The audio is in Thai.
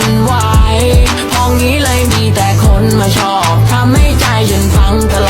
มันไหวพองนี้เลยมีแต่คนมาชอบทำให้ใจยันฟังตลอด